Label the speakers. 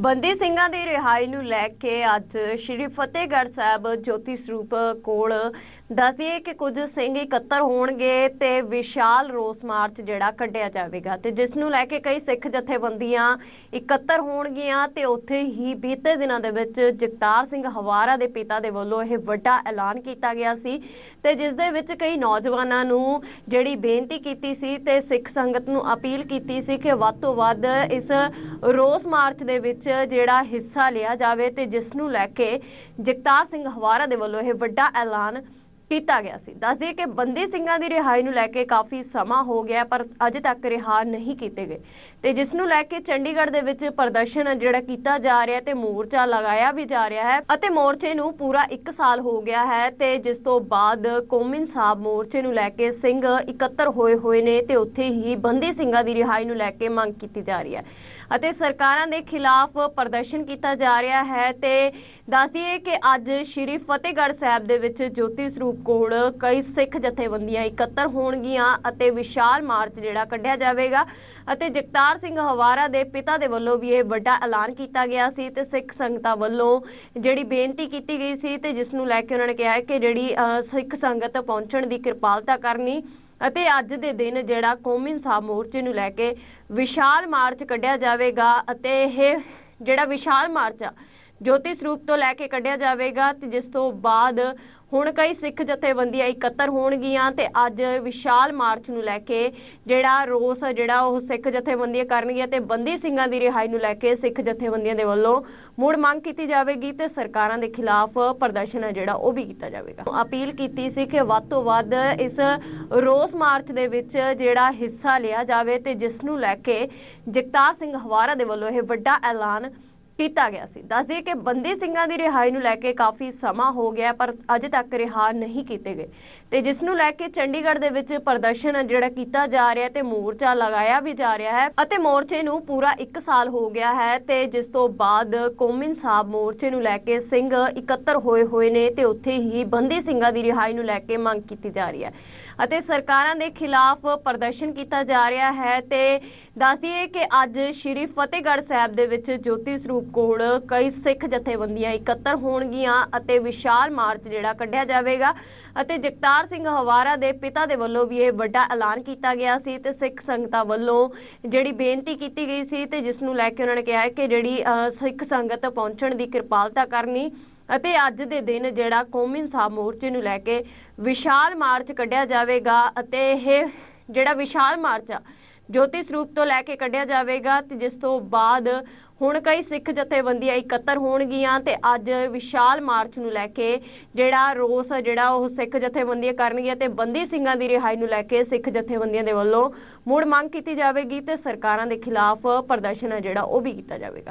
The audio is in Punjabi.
Speaker 1: ਬੰਦੀ ਸਿੰਘਾਂ ਦੀ ਰਿਹਾਈ ਨੂੰ ਲੈ ਕੇ ਅੱਜ ਸ਼੍ਰੀ ਫਤਿਹਗੜ੍ਹ ਸਾਹਿਬ ਜੋਤੀ ਸਰੂਪ ਕੋਲ ਦੱਸਦੀਏ ਕਿ ਕੁਝ ਸਿੰਘ ਇਕੱਤਰ ਹੋਣਗੇ ਤੇ ਵਿਸ਼ਾਲ ਰੋਸ ਮਾਰਚ ਜਿਹੜਾ ਕੱਢਿਆ ਜਾਵੇਗਾ ਤੇ ਜਿਸ ਨੂੰ ਲੈ ਕੇ ਕਈ ਸਿੱਖ ਜਥੇਬੰਦੀਆਂ ਇਕੱਤਰ ਹੋਣਗੀਆਂ ਤੇ ਉੱਥੇ ਹੀ ਬੀਤੇ ਦਿਨਾਂ ਦੇ ਵਿੱਚ ਜਗਤਾਰ ਸਿੰਘ ਹਵਾਰਾ ਦੇ ਪਿਤਾ ਦੇ ਵੱਲੋਂ ਇਹ ਵੱਡਾ ਐਲਾਨ ਕੀਤਾ ਗਿਆ ਸੀ ਤੇ ਜਿਸ ਦੇ ਵਿੱਚ ਕਈ ਨੌਜਵਾਨਾਂ ਨੂੰ ਜਿਹੜੀ ਬੇਨਤੀ ਕੀਤੀ ਸੀ ਤੇ ਸਿੱਖ ਸੰਗਤ ਨੂੰ ਅਪੀਲ ਕੀਤੀ ਸੀ ਕਿ ਵੱਧ ਤੋਂ ਵੱਧ ਇਸ ਰੋਸ ਮਾਰਚ ਦੇ ਵਿੱਚ ਜਿਹੜਾ ਹਿੱਸਾ ਲਿਆ ਜਾਵੇ ਤੇ ਜਿਸ ਨੂੰ ਲੈ ਕੇ ਜਗਤਾਰ ਸਿੰਘ ਹਵਾਰਾ ਦੇ ਵੱਲੋਂ ਇਹ ਵੱਡਾ ਐਲਾਨ ਕੀਤਾ ਗਿਆ ਸੀ। ਦੱਸ ਦਈਏ ਕਿ ਬੰਦੀ ਸਿੰਘਾਂ ਦੀ ਰਿਹਾਈ ਨੂੰ ਲੈ ਕੇ ਕਾਫੀ ਸਮਾਂ ਹੋ ਗਿਆ, ਪਰ ਅਜੇ ਤੱਕ ਰਿਹਾ ਨਹੀਂ ਕੀਤੇ ਗਏ। ਤੇ ਜਿਸ ਨੂੰ ਲੈ ਕੇ ਚੰਡੀਗੜ੍ਹ ਦੇ ਵਿੱਚ ਪ੍ਰਦਰਸ਼ਨ ਜਿਹੜਾ ਕੀਤਾ ਜਾ ਰਿਹਾ ਤੇ ਮੋਰਚਾ ਲਗਾਇਆ ਵੀ ਜਾ ਰਿਹਾ ਹੈ ਅਤੇ ਮੋਰਚੇ ਨੂੰ ਪੂਰਾ 1 ਸਾਲ ਹੋ ਗਿਆ ਹੈ ਤੇ ਜਿਸ ਤੋਂ ਬਾਅਦ ਕੌਮੀ ਸਾਹਿਬ ਮੋਰਚੇ ਨੂੰ ਲੈ ਕੇ ਸਿੰਘ ਇਕੱਤਰ ਹੋਏ ਹੋਏ ਨੇ ਤੇ ਉੱਥੇ ਹੀ ਬੰਦੀ ਸਿੰਘਾਂ ਦੀ ਰਿਹਾਈ ਨੂੰ ਲੈ ਕੇ ਮੰਗ ਕੀਤੀ ਜਾ ਰਹੀ ਹੈ। ਅਤੇ ਸਰਕਾਰਾਂ ਦੇ ਖਿਲਾਫ ਪ੍ਰਦਰਸ਼ਨ ਕੀਤਾ ਜਾ ਰਿਹਾ ਹੈ ਤੇ ਦੱਸ ਦਈਏ ਕਿ ਅੱਜ ਸ਼੍ਰੀ ਫਤਿਹਗੜ੍ਹ ਸਾਹਿਬ ਦੇ ਵਿੱਚ ਜੋਤੀ ਸਰੂਪ ਕੋਲ ਕਈ ਸਿੱਖ ਜਥੇਬੰਦੀਆਂ ਇਕੱਤਰ ਹੋਣਗੀਆਂ ਅਤੇ ਵਿਸ਼ਾਲ ਮਾਰਚ ਜਿਹੜਾ ਕੱਢਿਆ ਜਾਵੇਗਾ। ਅਤੇ ਜਗਤਾਰ ਸਿੰਘ ਹਵਾਰਾ ਦੇ ਪਿਤਾ ਦੇ ਵੱਲੋਂ ਵੀ ਇਹ ਵੱਡਾ ਐਲਾਨ ਕੀਤਾ ਗਿਆ ਸੀ ਤੇ ਸਿੱਖ ਸੰਗਤਾਂ ਵੱਲੋਂ ਜਿਹੜੀ ਬੇਨਤੀ ਕੀਤੀ ਗਈ ਸੀ ਤੇ ਜਿਸ ਨੂੰ ਲੈ ਕੇ ਉਹਨਾਂ ਨੇ ਕਿਹਾ ਕਿ ਜਿਹੜੀ ਅ, ਸਿੱਖ ਸੰਗਤ ਪਹੁੰਚਣ ਦੀ ਕਿਰਪਾਲਤਾ ਕਰਨੀ ਅਤੇ ਅੱਜ ਦੇ ਦਿਨ ਜਿਹੜਾ ਕੌਮੀ ਇਨਸਾਫ ਮੋਰਚੇ ਨੂੰ ਲੈ ਕੇ ਵਿਸ਼ਾਲ ਮਾਰਚ ਕੱਢਿਆ ਜਾਵੇਗਾ ਅਤੇ ਇਹ ਜਿਹੜਾ ਵਿਸ਼ਾਲ ਮਾਰਚ ਆ ਜੋਤੀ ਸਰੂਪ ਤੋਂ ਲੈ ਕੇ ਕੱਢਿਆ ਜਾਵੇਗਾ ਤੇ ਜਿਸ ਤੋਂ ਬਾਅਦ ਹੁਣ ਕਈ ਸਿੱਖ ਜਥੇਬੰਦੀਆਂ ਇਕੱਤਰ ਹੋਣਗੀਆਂ ਤੇ ਅੱਜ ਵਿਸ਼ਾਲ ਮਾਰਚ ਨੂੰ ਲੈ ਕੇ ਜਿਹੜਾ ਰੋਸ ਜਿਹੜਾ ਉਹ ਸਿੱਖ ਜਥੇਬੰਦੀਆਂ ਕਰਨਗੀਆਂ ਤੇ ਬੰਦੀ ਸਿੰਘਾਂ ਦੀ ਰਿਹਾਈ ਨੂੰ ਲੈ ਕੇ ਸਿੱਖ ਜਥੇਬੰਦੀਆਂ ਦੇ ਵੱਲੋਂ ਮੁੜ ਮੰਗ ਕੀਤੀ ਜਾਵੇਗੀ ਤੇ ਸਰਕਾਰਾਂ ਦੇ ਖਿਲਾਫ ਪ੍ਰਦਰਸ਼ਨ ਹੈ ਜਿਹੜਾ ਉਹ ਵੀ ਕੀਤਾ ਜਾਵੇਗਾ। ਅਪੀਲ ਕੀਤੀ ਸੀ ਕਿ ਵੱਧ ਤੋਂ ਵੱਧ ਇਸ ਰੋਸ ਮਾਰਚ ਦੇ ਵਿੱਚ ਜਿਹੜਾ ਹਿੱਸਾ ਲਿਆ ਜਾਵੇ ਤੇ ਜਿਸ ਨੂੰ ਲੈ ਕੇ ਜਗਤਾਰ ਸਿੰਘ ਹਵਾਰਾ ਦੇ ਵੱਲੋਂ ਇਹ ਵੱਡਾ ਐਲਾਨ ਕੀਤਾ ਗਿਆ ਸੀ। ਦੱਸ ਦਈਏ ਕਿ ਬੰਦੀ ਸਿੰਘਾਂ ਦੀ ਰਿਹਾਈ ਨੂੰ ਲੈ ਕੇ ਕਾਫੀ ਸਮਾਂ ਹੋ ਗਿਆ, ਪਰ ਅਜੇ ਤੱਕ ਰਿਹਾ ਨਹੀਂ ਕੀਤੇ ਗਏ। ਤੇ ਜਿਸ ਨੂੰ ਲੈ ਕੇ ਚੰਡੀਗੜ੍ਹ ਦੇ ਵਿੱਚ ਪ੍ਰਦਰਸ਼ਨ ਜਿਹੜਾ ਕੀਤਾ ਜਾ ਰਿਹਾ ਤੇ ਮੋਰਚਾ ਲਗਾਇਆ ਵੀ ਜਾ ਰਿਹਾ ਹੈ ਅਤੇ ਮੋਰਚੇ ਨੂੰ ਪੂਰਾ 1 ਸਾਲ ਹੋ ਗਿਆ ਹੈ ਤੇ ਜਿਸ ਤੋਂ ਬਾਅਦ ਕੌਮੀ ਸਾਹਿਬ ਮੋਰਚੇ ਨੂੰ ਲੈ ਕੇ ਸਿੰਘ ਇਕੱਤਰ ਹੋਏ ਹੋਏ ਨੇ ਤੇ ਉੱਥੇ ਹੀ ਬੰਦੀ ਸਿੰਘਾਂ ਦੀ ਰਿਹਾਈ ਨੂੰ ਲੈ ਕੇ ਮੰਗ ਕੀਤੀ ਜਾ ਰਹੀ ਹੈ। ਅਤੇ ਸਰਕਾਰਾਂ ਦੇ ਖਿਲਾਫ ਪ੍ਰਦਰਸ਼ਨ ਕੀਤਾ ਜਾ ਰਿਹਾ ਹੈ ਤੇ ਦੱਸ ਦਈਏ ਕਿ ਅੱਜ ਸ਼੍ਰੀ ਫਤਿਹਗੜ੍ਹ ਸਾਹਿਬ ਦੇ ਵਿੱਚ ਜੋਤੀ ਸਰੂਪ ਕੋਲ ਕਈ ਸਿੱਖ ਜਥੇਬੰਦੀਆਂ ਇਕੱਤਰ ਹੋਣਗੀਆਂ ਅਤੇ ਵਿਸ਼ਾਲ ਮਾਰਚ ਜਿਹੜਾ ਕੱਢਿਆ ਜਾਵੇਗਾ। ਅਤੇ ਜਗਤਾਰ ਸਿੰਘ ਹਵਾਰਾ ਦੇ ਪਿਤਾ ਦੇ ਵੱਲੋਂ ਵੀ ਇਹ ਵੱਡਾ ਐਲਾਨ ਕੀਤਾ ਗਿਆ ਸੀ ਤੇ ਸਿੱਖ ਸੰਗਤਾਂ ਵੱਲੋਂ ਜਿਹੜੀ ਬੇਨਤੀ ਕੀਤੀ ਗਈ ਸੀ ਤੇ ਜਿਸ ਨੂੰ ਲੈ ਕੇ ਉਹਨਾਂ ਨੇ ਕਿਹਾ ਕਿ ਜਿਹੜੀ ਸਿੱਖ ਸੰਗਤ ਪਹੁੰਚਣ ਦੀ ਕਿਰਪਾਲਤਾ ਕਰਨੀ ਅਤੇ ਅੱਜ ਦੇ ਦਿਨ ਜਿਹੜਾ ਕੌਮੀ ਇਨਸਾਫ ਮੋਰਚੇ ਨੂੰ ਲੈ ਕੇ ਵਿਸ਼ਾਲ ਮਾਰਚ ਕੱਢਿਆ ਜਾਵੇਗਾ ਅਤੇ ਇਹ ਜਿਹੜਾ ਵਿਸ਼ਾਲ ਮਾਰਚ ਆ ਜੋਤੀ ਸਰੂਪ ਤੋਂ ਲੈ ਕੇ ਕੱਢਿਆ ਜਾਵੇਗਾ ਤੇ ਜਿਸ ਤੋਂ ਬਾਅਦ ਹੁਣ ਕਈ ਸਿੱਖ ਜਥੇਬੰਦੀਆਂ ਇਕੱਤਰ ਹੋਣਗੀਆਂ ਤੇ ਅੱਜ ਵਿਸ਼ਾਲ ਮਾਰਚ ਨੂੰ ਲੈ ਕੇ ਜਿਹੜਾ ਰੋਸ ਆ, ਜਿਹੜਾ ਉਹ ਸਿੱਖ ਜਥੇਬੰਦੀਆਂ ਕਰਨਗੀਆਂ ਤੇ ਬੰਦੀ ਸਿੰਘਾਂ ਦੀ ਰਿਹਾਈ ਨੂੰ ਲੈ ਕੇ ਸਿੱਖ ਜਥੇਬੰਦੀਆਂ ਦੇ ਵੱਲੋਂ ਮੁੜ ਮੰਗ ਕੀਤੀ ਜਾਵੇਗੀ ਤੇ ਸਰਕਾਰਾਂ ਦੇ ਖਿਲਾਫ ਪ੍ਰਦਰਸ਼ਨ ਹੈ ਜਿਹੜਾ ਉਹ ਵੀ ਕੀਤਾ ਜਾਵੇਗਾ।